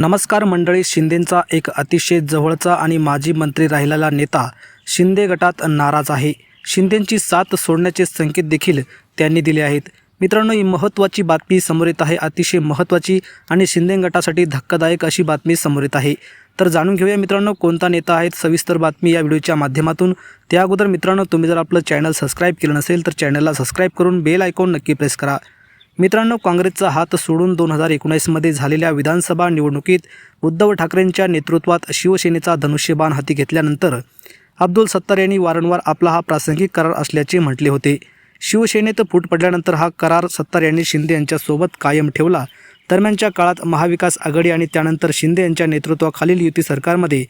नमस्कार मंडळी शिंदेंचा एक अतिशय जवळचा आणि माजी मंत्री राहिलेला नेता शिंदे गटात नाराज आहे. शिंदेंची साथ सोडण्याचे संकेत देखील त्यांनी दिले आहेत. मित्रांनो ही महत्त्वाची बातमी समोर येत आहे अतिशय महत्त्वाची आणि शिंदे गटासाठी धक्कादायक अशी बातमी समोर येत आहे. तर जाणून घेऊया मित्रांनो कोणता नेता आहेत? सविस्तर बातमी या व्हिडिओच्या माध्यमातून. त्या अगोदर मित्रांनो तुम्ही जर आपलं चॅनल सबस्क्राईब केलं नसेल तर चॅनलला सबस्क्राईब करून बेल आयकॉन नक्की प्रेस करा. मित्रांनो काँग्रेसचा हात सोडून दोन हजार एकोणीसमध्ये झालेल्या विधानसभा निवडणुकीत उद्धव ठाकरेंच्या नेतृत्वात शिवसेनेचा धनुष्यबाण हाती घेतल्यानंतर अब्दुल सत्तार यांनी वारंवार आपला हा प्रासंगिक करार असल्याचे म्हटले होते. शिवसेनेत फूट पडल्यानंतर हा करार सत्तार यांनी शिंदे यांच्यासोबत कायम ठेवला. दरम्यानच्या काळात महाविकास आघाडी आणि त्यानंतर शिंदे यांच्या नेतृत्वाखालील युती सरकारमध्ये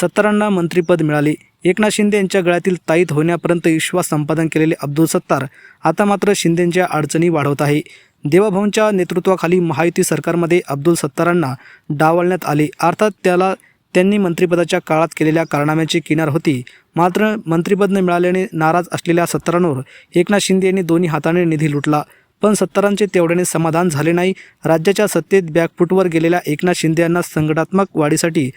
सत्तारांना मंत्रिपद मिळाले. एकनाथ शिंदे यांच्या गळ्यातील ताईत होण्यापर्यंत विश्वास संपादन केलेले अब्दुल सत्तार आता मात्र शिंदेंच्या अडचणी वाढवत आहे. देवाभाऊंच्या नेतृत्वाखाली महायुती सरकारमध्ये अब्दुल सत्तारांना डावलण्यात आले. अर्थात त्याला त्यांनी मंत्रिपदाच्या काळात केलेल्या कारनाम्याची किनार होती. मात्र मंत्रिपद न मिळाल्याने नाराज असलेल्या सत्तारांवर एकनाथ शिंदे यांनी दोन्ही हाताने निधी लुटला. पण सत्तारांचे तेवढ्याने समाधान झाले नाही. राज्याच्या सत्तेत बॅकफूटवर गेलेल्या एकनाथ शिंदे यांना संघटात्मक वाढीसाठी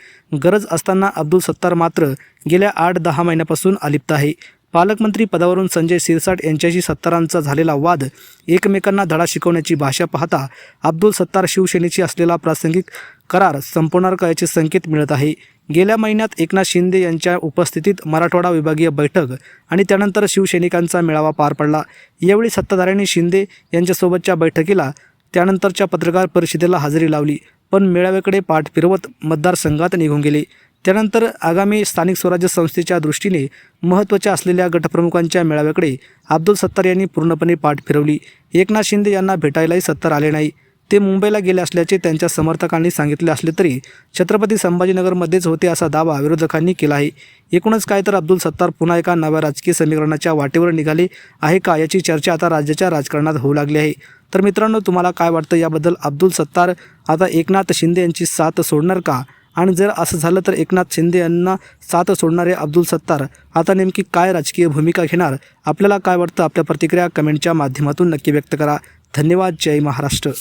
गरज असताना अब्दुल सत्तार मात्र गेल्या आठ दहा महिन्यापासून अलिप्त आहे. पालकमंत्री पदावरून संजय सिरसाट यांच्याशी सत्तारांचा झालेला वाद एकमेकांना धडा शिकवण्याची भाषा पाहता अब्दुल सत्तार शिवसेनेशी असलेला प्रासंगिक करार संपवणार का याचे संकेत मिळत आहे. गेल्या महिन्यात एकनाथ शिंदे यांच्या उपस्थितीत मराठवाडा विभागीय बैठक आणि त्यानंतर शिवसैनिकांचा मेळावा पार पडला. यावेळी सत्ताधाऱ्यांनी शिंदे यांच्यासोबतच्या बैठकीला त्यानंतरच्या पत्रकार परिषदेला हजेरी लावली. पण मेळाव्याकडे पाठ फिरवत मतदारसंघात निघून गेले. त्यानंतर आगामी स्थानिक स्वराज्य संस्थेच्या दृष्टीने महत्त्वाच्या असलेल्या गटप्रमुखांच्या मेळाव्याकडे अब्दुल सत्तार यांनी पूर्णपणे पाठ फिरवली. एकनाथ शिंदे यांना भेटायलाही सत्तार आले नाही. ते मुंबईला गेले असल्याचे त्यांच्या समर्थकांनी सांगितले असले तरी छत्रपती संभाजीनगरमध्येच होते असा दावा विरोधकांनी केला आहे. एकूणच काय तर अब्दुल सत्तार पुन्हा एका नव्या राजकीय समीकरणाच्या वाटेवर निघाले आहे का याची चर्चा आता राज्याच्या राजकारणात होऊ लागली आहे. तर मित्रांनो तुम्हाला काय वाटतं याबद्दल अब्दुल सत्तार आता एकनाथ शिंदे यांची साथ सोडणार का? आणि जर असं झालं तर एकनाथ शिंदे यांना साथ सोडणारे अब्दुल सत्तार आता नेमकी काय राजकीय भूमिका घेणार? आपल्याला काय वाटतं? आपल्या प्रतिक्रिया कमेंटच्या माध्यमातून नक्की व्यक्त करा. धन्यवाद. जय महाराष्ट्र.